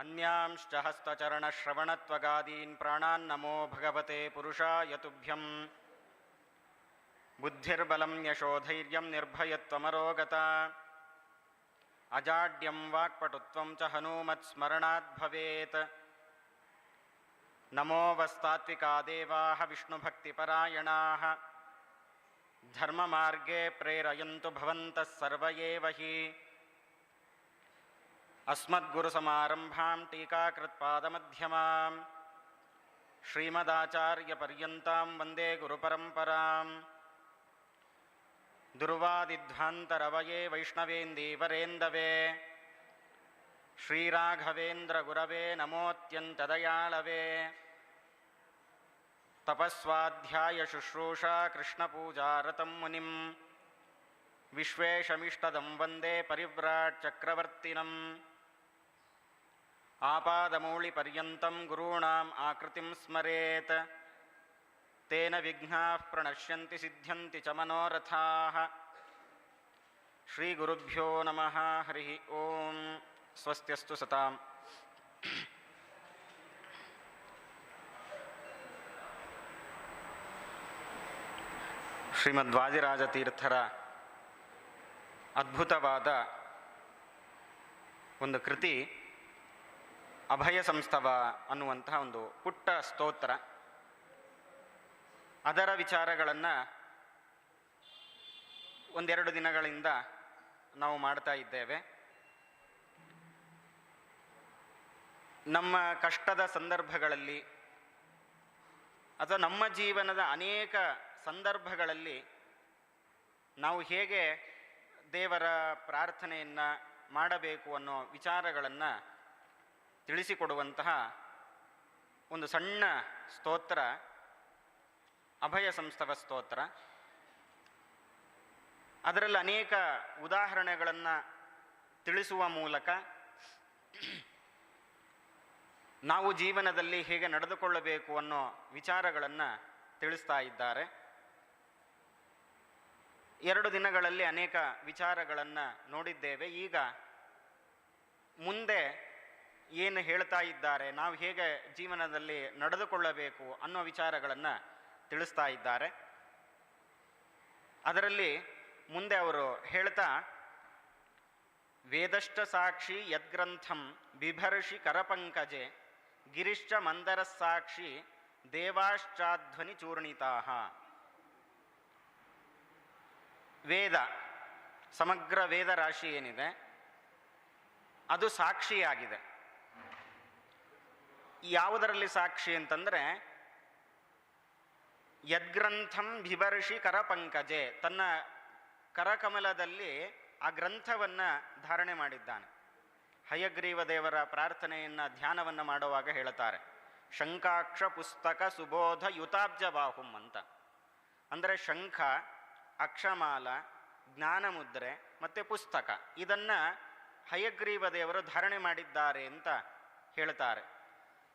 अन्यांश्च हस्तचरणश्रवणत्वगादीन् प्राणान्नमो भगवते पुरुषाय तुभ्यं बुद्धिर्बलं यशोधैर्यं निर्भयत्वमरोगता। अजाड्यं वाक्पटुत्वं च हनूमत्स्मरणात् भवेत्। नमो वस्तात्विका देवाः विष्णुभक्तिपरायणाः। धर्ममार्गे प्रेरयन्तु भवन्तः सर्व एव हि अस्मद्गुरुसमारम्भां टीकाकृत्पादमध्यमां श्रीमदाचार्यपर्यन्तां वन्दे गुरुपरम्पराम् दुर्वादिध्वान्तरवये वैष्णवेन्दीवरेन्दवे श्रीराघवेन्द्रगुरवे नमोऽत्यन्तदयाळवे तपस्वाध्यायशुश्रूषा कृष्णपूजारतं मुनिं विश्वेशमिष्टदं वन्दे परिव्राट् चक्रवर्तिनम् आपादमौलिपर्यन्तं गुरूणाम् आकृतिं स्मरेत् तेन विघ्नाः प्रणश्यन्ति सिद्ध्यन्ति च मनोरथाः श्रीगुरुभ्यो नमः हरिः ॐ स्वस्त्यस्तु सताम् ಶ್ರೀಮದ್ವಾದಿರಾಜತೀರ್ಥರ ಅದ್ಭುತವಾದ ಒಂದು ಕೃತಿ ಅಭಯ ಸಂಸ್ಥವ ಅನ್ನುವಂತಹ ಒಂದು ಪುಟ್ಟ ಸ್ತೋತ್ರ. ಅದರ ವಿಚಾರಗಳನ್ನು ಒಂದೆರಡು ದಿನಗಳಿಂದ ನಾವು ಮಾಡ್ತಾ ಇದ್ದೇವೆ. ನಮ್ಮ ಕಷ್ಟದ ಸಂದರ್ಭಗಳಲ್ಲಿ ಅಥವಾ ನಮ್ಮ ಜೀವನದ ಅನೇಕ ಸಂದರ್ಭಗಳಲ್ಲಿ ನಾವು ಹೇಗೆ ದೇವರ ಪ್ರಾರ್ಥನೆಯನ್ನು ಮಾಡಬೇಕು ಅನ್ನೋ ವಿಚಾರಗಳನ್ನು ತಿಳಿಸಿಕೊಡುವಂತಹ ಒಂದು ಸಣ್ಣ ಸ್ತೋತ್ರ, ಅಭಯ ಸಂಸ್ಥವ ಸ್ತೋತ್ರ. ಅದರಲ್ಲಿ ಅನೇಕ ಉದಾಹರಣೆಗಳನ್ನು ತಿಳಿಸುವ ಮೂಲಕ ನಾವು ಜೀವನದಲ್ಲಿ ಹೇಗೆ ನಡೆದುಕೊಳ್ಳಬೇಕು ಅನ್ನೋ ವಿಚಾರಗಳನ್ನು ತಿಳಿಸ್ತಾ ಇದ್ದಾರೆ. ಎರಡು ದಿನಗಳಲ್ಲಿ ಅನೇಕ ವಿಚಾರಗಳನ್ನು ನೋಡಿದ್ದೇವೆ. ಈಗ ಮುಂದೆ ಏನು ಹೇಳ್ತಾ ಇದ್ದಾರೆ, ನಾವು ಹೇಗೆ ಜೀವನದಲ್ಲಿ ನಡೆದುಕೊಳ್ಳಬೇಕು ಅನ್ನೋ ವಿಚಾರಗಳನ್ನು ತಿಳಿಸ್ತಾ ಇದ್ದಾರೆ. ಅದರಲ್ಲಿ ಮುಂದೆ ಅವರು ಹೇಳ್ತಾ, ವೇದಷ್ಟ ಸಾಕ್ಷಿ ಯದ್ಗ್ರಂಥಂ ಬಿಭರ್ಷಿ ಕರಪಂಕಜೆ, ಗಿರಿಶ್ಚ ಮಂದರ ಸಾಕ್ಷಿ ದೇವಾಶ್ಚಾಧ್ವನಿ ಚೂರ್ಣಿತಾಹ. ವೇದ, ಸಮಗ್ರ ವೇದ ರಾಶಿ ಏನಿದೆ, ಅದು ಸಾಕ್ಷಿಯಾಗಿದೆ. ಯಾವುದರಲ್ಲಿ ಸಾಕ್ಷಿ ಅಂತಂದರೆ, ಯದ್ಗ್ರಂಥಂ ಬಿಭರ್ಷಿ ಕರಪಂಕಜೆ, ತನ್ನ ಕರಕಮಲದಲ್ಲಿ ಆ ಗ್ರಂಥವನ್ನು ಧಾರಣೆ ಮಾಡಿದ್ದಾನೆ. ಹಯಗ್ರೀವ ದೇವರ ಪ್ರಾರ್ಥನೆಯನ್ನು, ಧ್ಯಾನವನ್ನು ಮಾಡುವಾಗ ಹೇಳುತ್ತಾರೆ. ಶಂಕಾಕ್ಷ ಪುಸ್ತಕ ಸುಬೋಧ ಯುತಾಬ್ಜ ಬಾಹುಂ ಅಂತ. ಅಂದರೆ ಶಂಖ, ಅಕ್ಷಮಾಲ, ಜ್ಞಾನಮುದ್ರೆ ಮತ್ತು ಪುಸ್ತಕ, ಇದನ್ನು ಹಯಗ್ರೀವ ದೇವರು ಧಾರಣೆ ಮಾಡಿದ್ದಾರೆ ಅಂತ ಹೇಳ್ತಾರೆ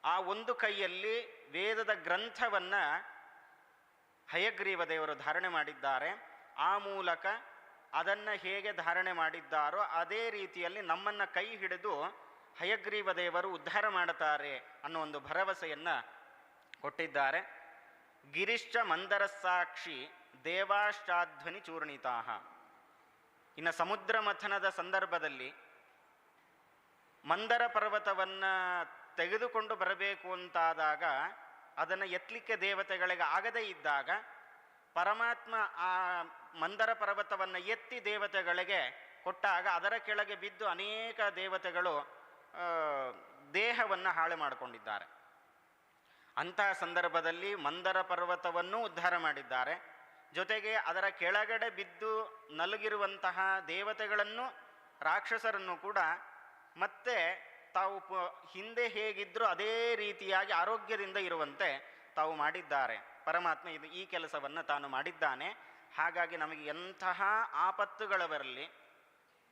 ಆ ಒಂದು ಕೈಯಲ್ಲಿ ವೇದದ ಗ್ರಂಥವನ್ನು ಹಯಗ್ರೀವ ದೇವರು ಧಾರಣೆ ಮಾಡಿದ್ದಾರೆ. ಆ ಮೂಲಕ ಅದನ್ನು ಹೇಗೆ ಧಾರಣೆ ಮಾಡಿದ್ದಾರೋ ಅದೇ ರೀತಿಯಲ್ಲಿ ನಮ್ಮನ್ನು ಕೈ ಹಿಡಿದು ಹಯಗ್ರೀವ ದೇವರು ಉದ್ಧಾರ ಮಾಡುತ್ತಾರೆ ಅನ್ನೋ ಒಂದು ಭರವಸೆಯನ್ನು ಕೊಟ್ಟಿದ್ದಾರೆ. ಗಿರಿಶ್ಚ ಮಂದರ ಸಾಕ್ಷಿ ದೇವಾಶ್ಚಾಧ್ವನಿ ಚೂರ್ಣಿತಾಹ. ಇನ್ನು ಸಮುದ್ರ ಮಥನದ ಸಂದರ್ಭದಲ್ಲಿ ಮಂದರ ಪರ್ವತವನ್ನು ತೆಗೆದುಕೊಂಡು ಬರಬೇಕು ಅಂತಾದಾಗ, ಅದನ್ನು ಎತ್ತಲಿಕ್ಕೆ ದೇವತೆಗಳಿಗೆ ಆಗದೇ ಇದ್ದಾಗ, ಪರಮಾತ್ಮ ಆ ಮಂದರ ಪರ್ವತವನ್ನು ಎತ್ತಿ ದೇವತೆಗಳಿಗೆ ಕೊಟ್ಟಾಗ ಅದರ ಕೆಳಗೆ ಬಿದ್ದು ಅನೇಕ ದೇವತೆಗಳು ದೇಹವನ್ನು ಹಾಳು ಮಾಡಿಕೊಂಡಿದ್ದಾರೆ. ಅಂತಹ ಸಂದರ್ಭದಲ್ಲಿ ಮಂದರ ಪರ್ವತವನ್ನು ಉದ್ಧಾರ ಮಾಡಿದ್ದಾರೆ. ಜೊತೆಗೆ ಅದರ ಕೆಳಗಡೆ ಬಿದ್ದು ನಲುಗಿರುವಂತಹ ದೇವತೆಗಳನ್ನು, ರಾಕ್ಷಸರನ್ನು ಕೂಡ ಮತ್ತೆ ತಾವು ಹಿಂದೆ ಹೇಗಿದ್ದರೂ ಅದೇ ರೀತಿಯಾಗಿ ಆರೋಗ್ಯದಿಂದ ಇರುವಂತೆ ತಾವು ಮಾಡಿದ್ದಾರೆ. ಪರಮಾತ್ಮ ಇದು ಈ ಕೆಲಸವನ್ನು ತಾನು ಮಾಡಿದ್ದಾನೆ. ಹಾಗಾಗಿ ನಮಗೆ ಎಂತಹ ಆಪತ್ತುಗಳು ಬರಲಿ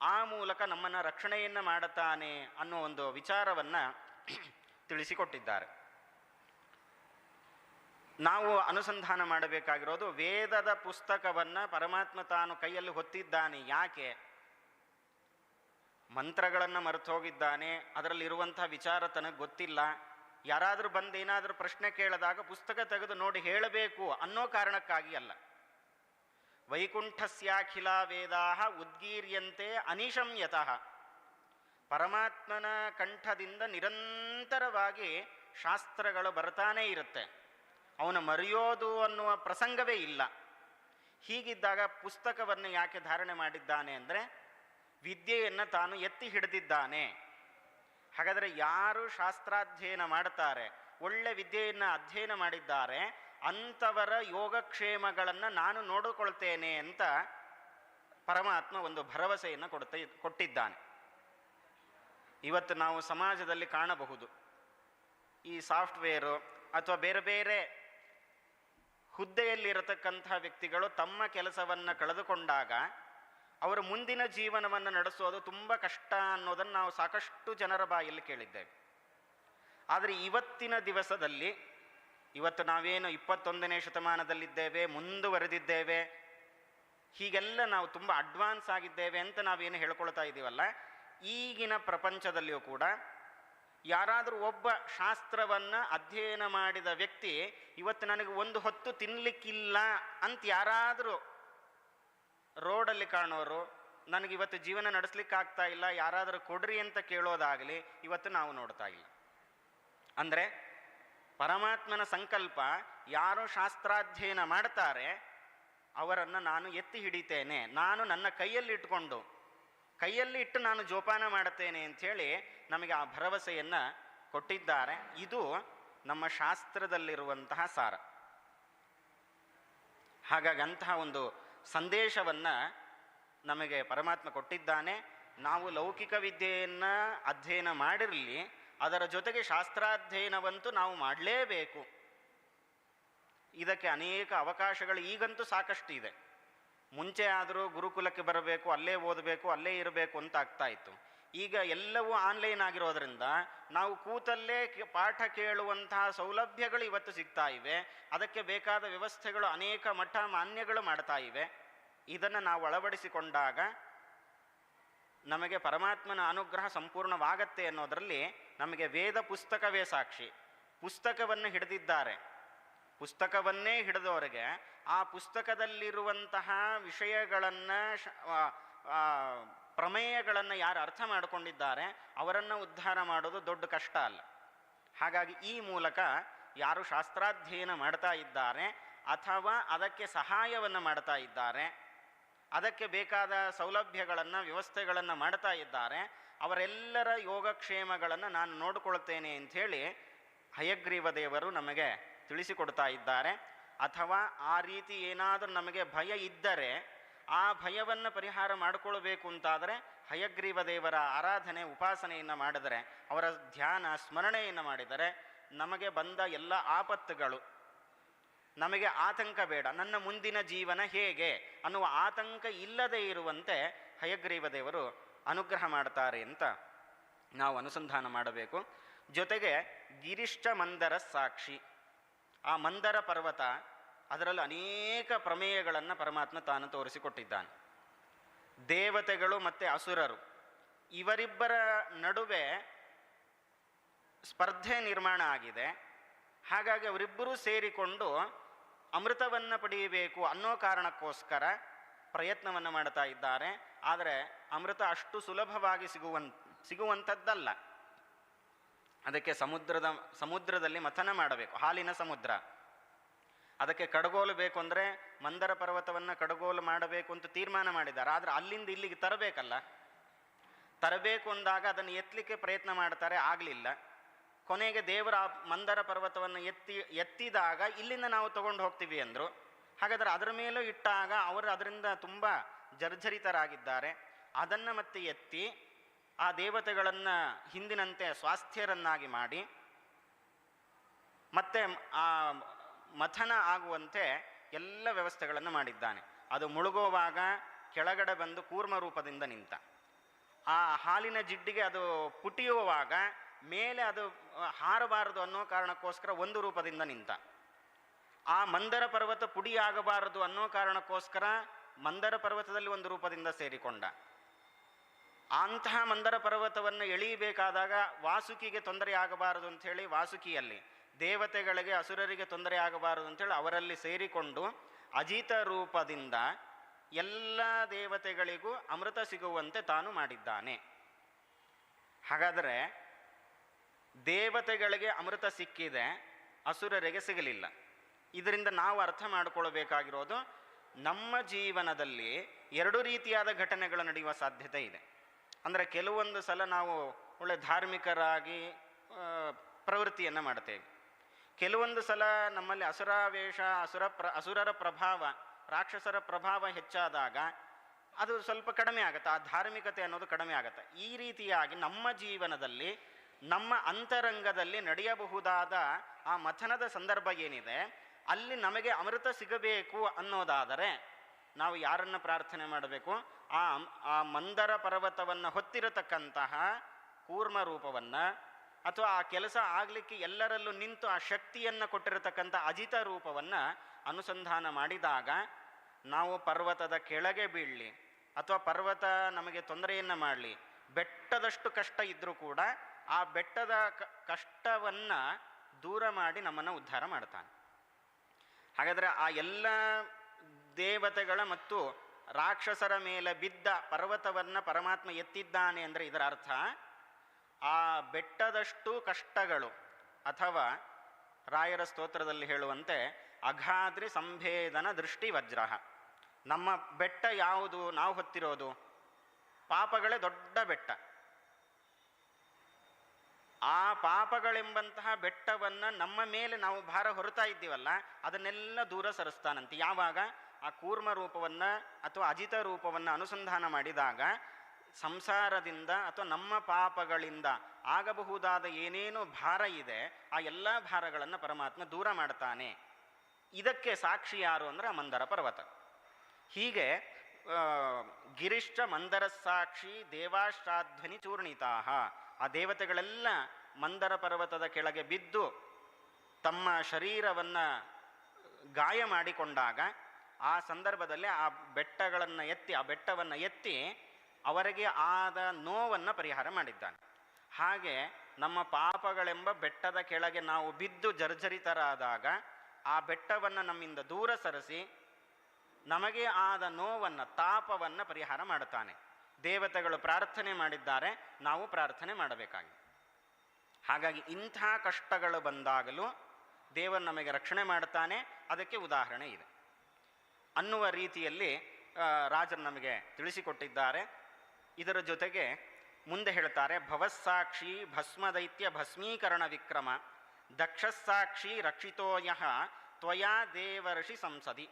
ಆ ಮೂಲಕ ನಮ್ಮನ್ನು ರಕ್ಷಣೆಯನ್ನು ಮಾಡುತ್ತಾನೆ ಅನ್ನೋ ಒಂದು ವಿಚಾರವನ್ನು ತಿಳಿಸಿಕೊಟ್ಟಿದ್ದಾರೆ. ನಾವು ಅನುಸಂಧಾನ ಮಾಡಬೇಕಾಗಿರೋದು ವೇದದ ಪುಸ್ತಕವನ್ನು ಪರಮಾತ್ಮ ತಾನು ಕೈಯಲ್ಲಿ ಹೊತ್ತಿದ್ದಾನೆ ಯಾಕೆ? ಮಂತ್ರಗಳನ್ನು ಮರೆತೋಗಿದ್ದಾನೆ ಅದರಲ್ಲಿರುವಂಥ ವಿಚಾರ ತನಗೆ ಗೊತ್ತಿಲ್ಲ. ಯಾರಾದರೂ ಬಂದು ಏನಾದರೂ ಪ್ರಶ್ನೆ ಕೇಳಿದಾಗ ಪುಸ್ತಕ ತೆಗೆದು ನೋಡಿ ಹೇಳಬೇಕು ಅನ್ನೋ ಕಾರಣಕ್ಕಾಗಿ ಅಲ್ಲ. ವೈಕುಂಠಸ್ಯಾಖಿಲ ವೇದಾ ಉದ್ಗೀರ್ಯಂತೆ ಅನಿಶಂ ಯತಃ ಪರಮಾತ್ಮನ ಕಂಠದಿಂದ ನಿರಂತರವಾಗಿ ಶಾಸ್ತ್ರಗಳು ಬರ್ತಾನೇ ಇರುತ್ತೆ. ಅವನು ಮರೆಯೋದು ಅನ್ನುವ ಪ್ರಸಂಗವೇ ಇಲ್ಲ. ಹೀಗಿದ್ದಾಗ ಪುಸ್ತಕವನ್ನು ಯಾಕೆ ಧಾರಣೆ ಮಾಡಿದ್ದಾನೆ ಅಂದರೆ ವಿದ್ಯೆಯನ್ನು ತಾನು ಎತ್ತಿ ಹಿಡಿದಿದ್ದಾನೆ. ಹಾಗಾದರೆ ಯಾರು ಶಾಸ್ತ್ರಾಧ್ಯಯನ ಮಾಡ್ತಾರೆ ಒಳ್ಳೆ ವಿದ್ಯೆಯನ್ನು ಅಧ್ಯಯನ ಮಾಡಿದ್ದಾರೆ. ಅಂಥವರ ಯೋಗಕ್ಷೇಮಗಳನ್ನು ನಾನು ನೋಡಿಕೊಳ್ತೇನೆ ಅಂತ ಪರಮಾತ್ಮ ಒಂದು ಭರವಸೆಯನ್ನು ಕೊಡ್ತಾ ಕೊಟ್ಟಿದ್ದಾನೆ. ಇವತ್ತು ನಾವು ಸಮಾಜದಲ್ಲಿ ಕಾಣಬಹುದು. ಈ ಸಾಫ್ಟ್ವೇರು ಅಥವಾ ಬೇರೆ ಬೇರೆ ಹುದ್ದೆಯಲ್ಲಿರತಕ್ಕಂಥ ವ್ಯಕ್ತಿಗಳು ತಮ್ಮ ಕೆಲಸವನ್ನು ಕಳೆದುಕೊಂಡಾಗ ಅವರ ಮುಂದಿನ ಜೀವನವನ್ನು ನಡೆಸೋದು ತುಂಬ ಕಷ್ಟ ಅನ್ನೋದನ್ನು ನಾವು ಸಾಕಷ್ಟು ಜನರ ಬಾಯಲ್ಲಿ ಕೇಳಿದ್ದೇವೆ. ಆದರೆ ಇವತ್ತಿನ ದಿವಸದಲ್ಲಿ ಇವತ್ತು ನಾವೇನು ಇಪ್ಪತ್ತೊಂದನೇ ಶತಮಾನದಲ್ಲಿದ್ದೇವೆ, ಮುಂದುವರೆದಿದ್ದೇವೆ, ಹೀಗೆಲ್ಲ ನಾವು ತುಂಬ ಅಡ್ವಾನ್ಸ್ ಆಗಿದ್ದೇವೆ ಅಂತ ನಾವೇನು ಹೇಳ್ಕೊಳ್ತಾ ಇದ್ದೀವಲ್ಲ ಈಗಿನ ಪ್ರಪಂಚದಲ್ಲಿಯೂ ಕೂಡ ಯಾರಾದರೂ ಒಬ್ಬ ಶಾಸ್ತ್ರವನ್ನು ಅಧ್ಯಯನ ಮಾಡಿದ ವ್ಯಕ್ತಿ, ಇವತ್ತು ನನಗೆ ಒಂದು ಹೊತ್ತು ತಿನ್ನಲಿಕ್ಕಿಲ್ಲ ಅಂತ ಯಾರಾದರೂ ರೋಡಲ್ಲಿ ಕಾಣೋರು, ನನಗೆ ಇವತ್ತು ಜೀವನ ನಡೆಸ್ಲಿಕ್ಕೆ ಆಗ್ತಾ ಇಲ್ಲ, ಯಾರಾದರೂ ಕೊಡ್ರಿ ಅಂತ ಕೇಳೋದಾಗಲಿ ಇವತ್ತು ನಾವು ನೋಡ್ತಾ ಇಲ್ಲ. ಅಂದರೆ ಪರಮಾತ್ಮನ ಸಂಕಲ್ಪ, ಯಾರು ಶಾಸ್ತ್ರಾಧ್ಯಯನ ಮಾಡ್ತಾರೆ, ಅವರನ್ನು ನಾನು ಎತ್ತಿ ಹಿಡಿತೇನೆ, ನಾನು ನನ್ನ ಕೈಯಲ್ಲಿ ಇಟ್ಕೊಂಡು ಕೈಯಲ್ಲಿ ಇಟ್ಟು ನಾನು ಜೋಪಾನ ಮಾಡುತ್ತೇನೆ ಅಂಥೇಳಿ ನಮಗೆ ಆ ಭರವಸೆಯನ್ನು ಕೊಟ್ಟಿದ್ದಾರೆ. ಇದು ನಮ್ಮ ಶಾಸ್ತ್ರದಲ್ಲಿರುವಂತಹ ಸಾರ. ಹಾಗಾಗಿ ಅಂತಹ ಒಂದು ಸಂದೇಶವನ್ನು ನಮಗೆ ಪರಮಾತ್ಮ ಕೊಟ್ಟಿದ್ದಾನೆ. ನಾವು ಲೌಕಿಕ ವಿದ್ಯೆಯನ್ನು ಅಧ್ಯಯನ ಮಾಡಿರಲಿ, ಅದರ ಜೊತೆಗೆ ಶಾಸ್ತ್ರಾಧ್ಯಯನವಂತೂ ನಾವು ಮಾಡಲೇಬೇಕು. ಇದಕ್ಕೆ ಅನೇಕ ಅವಕಾಶಗಳು ಈಗಂತೂ ಸಾಕಷ್ಟು ಇದೆ ಮುಂಚೆ ಆದರೂ ಗುರುಕುಲಕ್ಕೆ ಬರಬೇಕು, ಅಲ್ಲೇ ಓದಬೇಕು, ಅಲ್ಲೇ ಇರಬೇಕು ಅಂತ ಆಗ್ತಾ ಇತ್ತು. ಈಗ ಎಲ್ಲವೂ ಆನ್ಲೈನ್ ಆಗಿರೋದ್ರಿಂದ ನಾವು ಕೂತಲ್ಲೇ ಪಾಠ ಕೇಳುವಂತಹ ಸೌಲಭ್ಯಗಳು ಇವತ್ತು ಸಿಗ್ತಾ ಇವೆ. ಅದಕ್ಕೆ ಬೇಕಾದ ವ್ಯವಸ್ಥೆಗಳು ಅನೇಕ ಮಠ ಮಾನ್ಯಗಳು ಮಾಡ್ತಾ ಇವೆ. ಇದನ್ನು ನಾವು ಅಳವಡಿಸಿಕೊಂಡಾಗ ನಮಗೆ ಪರಮಾತ್ಮನ ಅನುಗ್ರಹ ಸಂಪೂರ್ಣವಾಗತ್ತೆ ಅನ್ನೋದರಲ್ಲಿ ನಮಗೆ ವೇದ ಪುಸ್ತಕವೇ ಸಾಕ್ಷಿ. ಪುಸ್ತಕವನ್ನು ಹಿಡಿದಿದ್ದಾರೆ. ಪುಸ್ತಕವನ್ನೇ ಹಿಡಿದವರಿಗೆ ಆ ಪುಸ್ತಕದಲ್ಲಿರುವಂತಹ ವಿಷಯಗಳನ್ನು ಪ್ರಮೇಯಗಳನ್ನು ಯಾರು ಅರ್ಥ ಮಾಡಿಕೊಂಡಿದ್ದಾರೆ, ಅವರನ್ನು ಉದ್ಧಾರ ಮಾಡೋದು ದೊಡ್ಡ ಕಷ್ಟ ಅಲ್ಲ. ಹಾಗಾಗಿ ಈ ಮೂಲಕ ಯಾರು ಶಾಸ್ತ್ರಾಧ್ಯಯನ ಮಾಡ್ತಾ ಇದ್ದಾರೆ ಅಥವಾ ಅದಕ್ಕೆ ಸಹಾಯವನ್ನು ಮಾಡ್ತಾ ಇದ್ದಾರೆ, ಅದಕ್ಕೆ ಬೇಕಾದ ಸೌಲಭ್ಯಗಳನ್ನು, ವ್ಯವಸ್ಥೆಗಳನ್ನು ಮಾಡ್ತಾ ಇದ್ದಾರೆ, ಅವರೆಲ್ಲರ ಯೋಗಕ್ಷೇಮಗಳನ್ನು ನಾನು ನೋಡಿಕೊಳ್ತೇನೆ ಅಂಥೇಳಿ ಹಯಗ್ರೀವ ದೇವರು ನಮಗೆ ತಿಳಿಸಿಕೊಡ್ತಾ ಇದ್ದಾರೆ. ಅಥವಾ ಆ ರೀತಿ ಏನಾದರೂ ನಮಗೆ ಭಯ ಇದ್ದರೆ ಆ ಭಯವನ್ನು ಪರಿಹಾರ ಮಾಡಿಕೊಳ್ಬೇಕು ಅಂತಾದರೆ ಹಯಗ್ರೀವ ದೇವರ ಆರಾಧನೆ, ಉಪಾಸನೆಯನ್ನು ಮಾಡಿದರೆ, ಅವರ ಧ್ಯಾನ, ಸ್ಮರಣೆಯನ್ನು ಮಾಡಿದರೆ ನಮಗೆ ಬಂದ ಎಲ್ಲ ಆಪತ್ತುಗಳು, ನಮಗೆ ಆತಂಕ ಬೇಡ, ನನ್ನ ಮುಂದಿನ ಜೀವನ ಹೇಗೆ ಅನ್ನುವ ಆತಂಕ ಇಲ್ಲದೆ ಇರುವಂತೆ ಹಯಗ್ರೀವ ದೇವರು ಅನುಗ್ರಹ ಮಾಡ್ತಾರೆ ಅಂತ ನಾವು ಅನುಸಂಧಾನ ಮಾಡಬೇಕು. ಜೊತೆಗೆ ಗಿರಿಷ್ಠ ಮಂದರ ಸಾಕ್ಷಿ ಆ ಮಂದರ ಪರ್ವತ ಅದರಲ್ಲಿ ಅನೇಕ ಪ್ರಮೇಯಗಳನ್ನು ಪರಮಾತ್ಮ ತಾನು ತೋರಿಸಿಕೊಟ್ಟಿದ್ದಾನೆ. ದೇವತೆಗಳು ಮತ್ತು ಅಸುರರು. ಇವರಿಬ್ಬರ ನಡುವೆ ಸ್ಪರ್ಧೆ ನಿರ್ಮಾಣ ಆಗಿದೆ. ಹಾಗಾಗಿ ಅವರಿಬ್ಬರೂ ಸೇರಿಕೊಂಡು ಅಮೃತವನ್ನು ಪಡೆಯಬೇಕು ಅನ್ನೋ ಕಾರಣಕ್ಕೋಸ್ಕರ ಪ್ರಯತ್ನವನ್ನು ಮಾಡ್ತಾ ಇದ್ದಾರೆ. ಆದರೆ ಅಮೃತ ಅಷ್ಟು ಸುಲಭವಾಗಿ ಸಿಗುವಂ ಸಿಗುವಂಥದ್ದಲ್ಲ. ಅದಕ್ಕೆ ಸಮುದ್ರದ, ಸಮುದ್ರದಲ್ಲಿ ಮಥನ ಮಾಡಬೇಕು, ಹಾಲಿನ ಸಮುದ್ರ. ಅದಕ್ಕೆ ಕಡಗೋಲು ಬೇಕು ಅಂದರೆ ಮಂದರ ಪರ್ವತವನ್ನು ಕಡಗೋಲು ಮಾಡಬೇಕು ಅಂತ ತೀರ್ಮಾನ ಮಾಡಿದ್ದಾರೆ. ಆದರೆ ಅಲ್ಲಿಂದ ಇಲ್ಲಿಗೆ ತರಬೇಕಲ್ಲ? ತರಬೇಕು ಅಂದಾಗ ಅದನ್ನು ಎತ್ತಲಿಕ್ಕೆ ಪ್ರಯತ್ನ ಮಾಡ್ತಾರೆ, ಆಗಲಿಲ್ಲ. ಕೊನೆಗೆ ದೇವರ ಮಂದರ ಪರ್ವತವನ್ನು ಎತ್ತಿ, ಎತ್ತಿದಾಗ ಇಲ್ಲಿಂದ ನಾವು ತಗೊಂಡು ಹೋಗ್ತೀವಿ ಅಂದರು. ಹಾಗಾದರೆ ಅದರ ಮೇಲೂ ಇಟ್ಟಾಗ ಅವರು ಅದರಿಂದ ತುಂಬ ಜರ್ಜರಿತರಾಗಿದ್ದಾರೆ. ಅದನ್ನು ಮತ್ತೆ ಎತ್ತಿ ಆ ದೇವತೆಗಳನ್ನು ಹಿಂದಿನಂತೆ ಸ್ವಾಸ್ಥ್ಯರನ್ನಾಗಿ ಮಾಡಿ, ಮತ್ತೆ ಆ ಮಥನ ಆಗುವಂತೆ ಎಲ್ಲ ವ್ಯವಸ್ಥೆಗಳನ್ನು ಮಾಡಿದ್ದಾನೆ. ಅದು ಮುಳುಗುವಾಗ ಕೆಳಗಡೆ ಬಂದು ಕೂರ್ಮ ರೂಪದಿಂದ ನಿಂತ. ಆ ಹಾಲಿನ ಜಿಡ್ಡಿಗೆ ಅದು ಪುಟಿಯುವಾಗ ಮೇಲೆ ಅದು ಹಾರಬಾರದು ಅನ್ನೋ ಕಾರಣಕ್ಕೋಸ್ಕರ ಒಂದು ರೂಪದಿಂದ ನಿಂತ. ಆ ಮಂದರ ಪರ್ವತ ಪುಡಿಯಾಗಬಾರದು ಅನ್ನೋ ಕಾರಣಕ್ಕೋಸ್ಕರ ಮಂದರ ಪರ್ವತದಲ್ಲಿ ಒಂದು ರೂಪದಿಂದ ಸೇರಿಕೊಂಡ. ಅಂತಹ ಮಂದರ ಪರ್ವತವನ್ನು ಎಳೀಬೇಕಾದಾಗ ವಾಸುಕಿಗೆ ತೊಂದರೆ ಆಗಬಾರದು ಅಂಥೇಳಿ ವಾಸುಕಿಯಲ್ಲಿ ದೇವತೆಗಳಿಗೆ, ಅಸುರರಿಗೆ ತೊಂದರೆ ಆಗಬಾರದು ಅಂತೇಳಿ ಅವರಲ್ಲಿ ಸೇರಿಕೊಂಡು ಅಜಿತ ರೂಪದಿಂದ ಎಲ್ಲ ದೇವತೆಗಳಿಗೂ ಅಮೃತ ಸಿಗುವಂತೆ ತಾನು ಮಾಡಿದ್ದಾನೆ. ಹಾಗಾದರೆ ದೇವತೆಗಳಿಗೆ ಅಮೃತ ಸಿಕ್ಕಿದೆ, ಅಸುರರಿಗೆ ಸಿಗಲಿಲ್ಲ. ಇದರಿಂದ ನಾವು ಅರ್ಥ ಮಾಡಿಕೊಳ್ಬೇಕಾಗಿರೋದು ನಮ್ಮ ಜೀವನದಲ್ಲಿ ಎರಡು ರೀತಿಯಾದ ಘಟನೆಗಳು ನಡೆಯುವ ಸಾಧ್ಯತೆ ಇದೆ. ಅಂದರೆ ಕೆಲವೊಂದು ಸಲ ನಾವು ಒಳ್ಳೆ ಧಾರ್ಮಿಕರಾಗಿ ಪ್ರವೃತ್ತಿಯನ್ನು ಮಾಡ್ತೇವೆ. ಕೆಲವೊಂದು ಸಲ ನಮ್ಮಲ್ಲಿ ಅಸುರಾವೇಶ, ಅಸುರ ಪ್ರ, ಅಸುರರ ಪ್ರಭಾವ, ರಾಕ್ಷಸರ ಪ್ರಭಾವ ಹೆಚ್ಚಾದಾಗ ಅದು ಸ್ವಲ್ಪ ಕಡಿಮೆ ಆಗುತ್ತೆ. ಆ ಧಾರ್ಮಿಕತೆ ಅನ್ನೋದು ಕಡಿಮೆ ಆಗುತ್ತೆ. ಈ ರೀತಿಯಾಗಿ ನಮ್ಮ ಜೀವನದಲ್ಲಿ, ನಮ್ಮ ಅಂತರಂಗದಲ್ಲಿ ನಡೆಯಬಹುದಾದ ಆ ಮಥನದ ಸಂದರ್ಭ ಏನಿದೆ, ಅಲ್ಲಿ ನಮಗೆ ಅಮೃತ ಸಿಗಬೇಕು ಅನ್ನೋದಾದರೆ ನಾವು ಯಾರನ್ನು ಪ್ರಾರ್ಥನೆ ಮಾಡಬೇಕು? ಆ ಆ ಮಂದರ ಪರ್ವತವನ್ನು ಹೊತ್ತಿರತಕ್ಕಂತಹ ಕೂರ್ಮ ರೂಪವನ್ನು ಅಥವಾ ಆ ಕೆಲಸ ಆಗಲಿಕ್ಕೆ ಎಲ್ಲರಲ್ಲೂ ನಿಂತು ಆ ಶಕ್ತಿಯನ್ನು ಕೊಟ್ಟಿರತಕ್ಕಂಥ ಅಜಿತ ರೂಪವನ್ನು ಅನುಸಂಧಾನ ಮಾಡಿದಾಗ ನಾವು ಪರ್ವತದ ಕೆಳಗೆ ಬೀಳಲಿ ಅಥವಾ ಪರ್ವತ ನಮಗೆ ತೊಂದರೆಯನ್ನು ಮಾಡಲಿ, ಬೆಟ್ಟದಷ್ಟು ಕಷ್ಟ ಇದ್ದರೂ ಕೂಡ ಆ ಬೆಟ್ಟದ ಕಷ್ಟವನ್ನು ದೂರ ಮಾಡಿ ನಮ್ಮನ್ನು ಉದ್ಧಾರ ಮಾಡ್ತಾನೆ. ಹಾಗಾದರೆ ಆ ಎಲ್ಲ ದೇವತೆಗಳ ಮತ್ತು ರಾಕ್ಷಸರ ಮೇಲೆ ಬಿದ್ದ ಪರ್ವತವನ್ನು ಪರಮಾತ್ಮ ಎತ್ತಿದ್ದಾನೆ ಅಂದರೆ ಇದರ ಅರ್ಥ ಆ ಬೆಟ್ಟದಷ್ಟು ಕಷ್ಟಗಳು ಅಥವಾ ರಾಯರ ಸ್ತೋತ್ರದಲ್ಲಿ ಹೇಳುವಂತೆ ಅಘಾದ್ರಿ ಸಂಭೇದನ ದೃಷ್ಟಿ ವಜ್ರ. ನಮ್ಮ ಬೆಟ್ಟ ಯಾವುದು, ನಾವು ಹೊತ್ತಿರೋದು? ಪಾಪಗಳೇ ದೊಡ್ಡ ಬೆಟ್ಟ. ಆ ಪಾಪಗಳೆಂಬಂತಹ ಬೆಟ್ಟವನ್ನು ನಮ್ಮ ಮೇಲೆ ನಾವು ಭಾರ ಹೊರತಾ ಇದ್ದೀವಲ್ಲ, ಅದನ್ನೆಲ್ಲ ದೂರ ಸರಿಸ್ತಾನಂತೆ. ಯಾವಾಗ? ಆ ಕೂರ್ಮ ರೂಪವನ್ನು ಅಥವಾ ಅಜಿತ ರೂಪವನ್ನು ಅನುಸಂಧಾನ ಮಾಡಿದಾಗ ಸಂಸಾರದಿಂದ ಅಥವಾ ನಮ್ಮ ಪಾಪಗಳಿಂದ ಆಗಬಹುದಾದ ಏನೇನು ಭಾರ ಇದೆ, ಆ ಎಲ್ಲ ಭಾರಗಳನ್ನು ಪರಮಾತ್ಮ ದೂರ ಮಾಡ್ತಾನೆ. ಇದಕ್ಕೆ ಸಾಕ್ಷಿ ಯಾರು ಅಂದರೆ ಮಂದರ ಪರ್ವತ. ಹೀಗೆ ಗಿರಿಷ್ಠ ಮಂದರ ಸಾಕ್ಷಿ ದೇವಾಶ್ರಾಧ್ವನಿ ಚೂರ್ಣಿತಾಹ. ಆ ದೇವತೆಗಳೆಲ್ಲ ಮಂದರ ಪರ್ವತದ ಕೆಳಗೆ ಬಿದ್ದು ತಮ್ಮ ಶರೀರವನ್ನು ಗಾಯ ಮಾಡಿಕೊಂಡಾಗ ಆ ಸಂದರ್ಭದಲ್ಲಿ ಆ ಬೆಟ್ಟಗಳನ್ನು ಎತ್ತಿ, ಆ ಬೆಟ್ಟವನ್ನು ಎತ್ತಿ ಅವರಿಗೆ ಆದ ನೋವನ್ನು ಪರಿಹಾರ ಮಾಡಿದ್ದಾನೆ. ಹಾಗೆ ನಮ್ಮ ಪಾಪಗಳೆಂಬ ಬೆಟ್ಟದ ಕೆಳಗೆ ನಾವು ಬಿದ್ದು ಜರ್ಜರಿತರಾದಾಗ ಆ ಬೆಟ್ಟವನ್ನು ನಮ್ಮಿಂದ ದೂರ ಸರಿಸಿ ನಮಗೆ ಆದ ನೋವನ್ನು, ತಾಪವನ್ನು ಪರಿಹಾರ ಮಾಡುತ್ತಾನೆ. ದೇವತೆಗಳು ಪ್ರಾರ್ಥನೆ ಮಾಡಿದ್ದಾರೆ, ನಾವು ಪ್ರಾರ್ಥನೆ ಮಾಡಬೇಕಾಗಿದೆ. ಹಾಗಾಗಿ ಇಂಥ ಕಷ್ಟಗಳು ಬಂದಾಗಲೂ ದೇವರು ನಮಗೆ ರಕ್ಷಣೆ ಮಾಡುತ್ತಾನೆ, ಅದಕ್ಕೆ ಉದಾಹರಣೆ ಇದೆ. ಅನ್ನುವ ರೀತಿಯಲ್ಲಿ ರಾಜರು ನಮಗೆ ತಿಳಿಸಿಕೊಟ್ಟಿದ್ದಾರೆ. ಇದರ ಜೊತೆಗೆ ಮುಂದೆ ಹೇಳ್ತಾರೆ ಭವಸ್ಸಾಕ್ಷಿ ಭಸ್ಮದೈತ್ಯ ಭಸ್ಮೀಕರಣ ವಿಕ್ರಮ, ದಕ್ಷಸ್ಸಾಕ್ಷಿ ರಕ್ಷಿತೋಯಃ ತ್ವಯಾ ದೇವರ್ಷಿ ಸಂಸದಿ.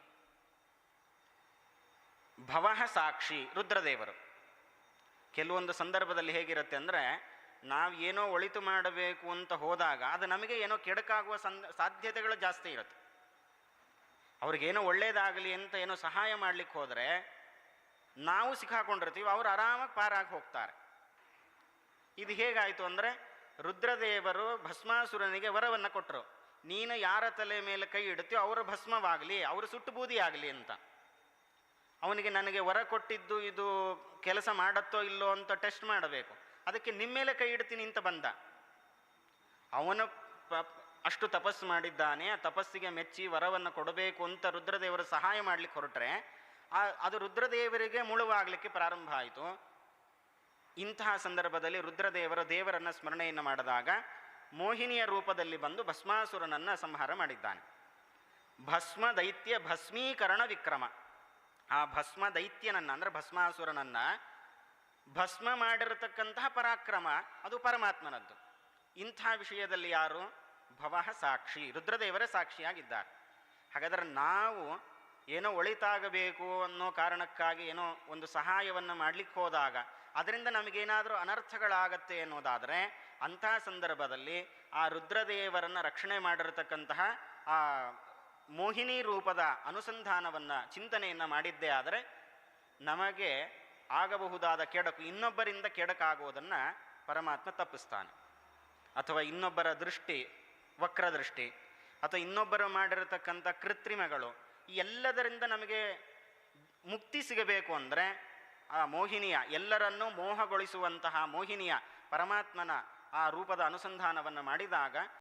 ಭವಃ ಸಾಕ್ಷಿ ರುದ್ರದೇವರು. ಕೆಲವೊಂದು ಸಂದರ್ಭದಲ್ಲಿ ಹೇಗಿರುತ್ತೆ ಅಂದರೆ, ನಾವು ಏನೋ ಒಳಿತು ಮಾಡಬೇಕು ಅಂತ ಹೋದಾಗ ಅದು ನಮಗೆ ಏನೋ ಕೆಡಕಾಗುವ ಸಾಧ್ಯತೆಗಳು ಜಾಸ್ತಿ ಇರುತ್ತೆ. ಅವ್ರಿಗೇನೋ ಒಳ್ಳೇದಾಗಲಿ ಅಂತ ಏನೋ ಸಹಾಯ ಮಾಡ್ಲಿಕ್ಕೆ ಹೋದರೆ ನಾವು ಸಿಕ್ಕಾಕೊಂಡಿರ್ತೀವಿ, ಅವ್ರು ಆರಾಮಾಗಿ ಪಾರಾಗಿ ಹೋಗ್ತಾರೆ. ಇದು ಹೇಗಾಯಿತು ಅಂದರೆ, ರುದ್ರದೇವರು ಭಸ್ಮಾಸುರನಿಗೆ ವರವನ್ನು ಕೊಟ್ಟರು ನೀನು ಯಾರ ತಲೆ ಮೇಲೆ ಕೈ ಇಡ್ತೀಯೋ ಅವರ ಭಸ್ಮವಾಗಲಿ, ಅವರು ಸುಟ್ಟು ಬೂದಿ ಆಗಲಿ ಅಂತ. ಅವನಿಗೆ ನನಗೆ ವರ ಕೊಟ್ಟಿದ್ದು ಇದು ಕೆಲಸ ಮಾಡತ್ತೋ ಇಲ್ಲೋ ಅಂತ ಟೆಸ್ಟ್ ಮಾಡಬೇಕು. ಅದಕ್ಕೆ ನಿಮ್ಮ ಮೇಲೆ ಕೈ ಇಡ್ತೀನಿ ಅಂತ ಬಂದ. ಅವನು ಅಷ್ಟು ತಪಸ್ಸು ಮಾಡಿದ್ದಾನೆ, ಆ ತಪಸ್ಸಿಗೆ ಮೆಚ್ಚಿ ವರವನ್ನು ಕೊಡಬೇಕು ಅಂತ ರುದ್ರದೇವರು ಸಹಾಯ ಮಾಡಲಿಕ್ಕೆ ಹೊರಟ್ರೆ ಅದು ರುದ್ರದೇವರಿಗೆ ಮುಳುವಾಗಲಿಕ್ಕೆ ಪ್ರಾರಂಭ ಆಯಿತು. ಇಂತಹ ಸಂದರ್ಭದಲ್ಲಿ ರುದ್ರದೇವರು ದೇವರನ್ನ ಸ್ಮರಣೆಯನ್ನು ಮಾಡಿದಾಗ ಮೋಹಿನಿಯ ರೂಪದಲ್ಲಿ ಬಂದು ಭಸ್ಮಾಸುರನನ್ನು ಸಂಹಾರ ಮಾಡಿದ್ದಾನೆ. ಭಸ್ಮ ದೈತ್ಯ ಭಸ್ಮೀಕರಣ ವಿಕ್ರಮ. ಆ ಭಸ್ಮ ದೈತ್ಯನನ್ನ ಅಂದ್ರೆ ಭಸ್ಮಾಸುರನನ್ನ ಭಸ್ಮ ಮಾಡಿರತಕ್ಕಂತಹ ಪರಾಕ್ರಮ ಅದು ಪರಮಾತ್ಮನದ್ದು. ಇಂಥ ವಿಷಯದಲ್ಲಿ ಯಾರು? ಭವ ಸಾಕ್ಷಿ, ರುದ್ರದೇವರ ಸಾಕ್ಷಿಯಾಗಿದ್ದಾರೆ. ಹಾಗಾದರೆ ನಾವು ಏನೋ ಒಳಿತಾಗಬೇಕು ಅನ್ನೋ ಕಾರಣಕ್ಕಾಗಿ ಏನೋ ಒಂದು ಸಹಾಯವನ್ನು ಮಾಡಲಿಕ್ಕೆ ಹೋದಾಗ, ಅದರಿಂದ ನಮಗೇನಾದರೂ ಅನರ್ಥಗಳಾಗತ್ತೆ ಅನ್ನೋದಾದರೆ ಅಂತಹ ಸಂದರ್ಭದಲ್ಲಿ ಆ ರುದ್ರದೇವರನ್ನು ರಕ್ಷಣೆ ಮಾಡಿರತಕ್ಕಂತಹ ಆ ಮೋಹಿನಿ ರೂಪದ ಅನುಸಂಧಾನವನ್ನು ಚಿಂತನೆಯನ್ನು ಮಾಡಿದ್ದೇ ಆದರೆ, ನಮಗೆ ಆಗಬಹುದಾದ ಕೆಡಕು, ಇನ್ನೊಬ್ಬರಿಂದ ಕೆಡಕಾಗುವುದನ್ನು ಪರಮಾತ್ಮ ತಪ್ಪಿಸ್ತಾನೆ. ಅಥವಾ ಇನ್ನೊಬ್ಬರ ದೃಷ್ಟಿ, ವಕ್ರದೃಷ್ಟಿ, ಅಥವಾ ಇನ್ನೊಬ್ಬರು ಮಾಡಿರತಕ್ಕಂಥ ಕೃತ್ರಿಮಗಳು ಎಲ್ಲದರಿಂದ ನಮಗೆ ಮುಕ್ತಿ ಸಿಗಬೇಕು ಅಂದರೆ ಆ ಮೋಹಿನಿಯ, ಎಲ್ಲರನ್ನೂ ಮೋಹಗೊಳಿಸುವಂತಹ ಮೋಹಿನಿಯ ಪರಮಾತ್ಮನ ಆ ರೂಪದ ಅನುಸಂಧಾನವನ್ನು ಮಾಡಿದಾಗ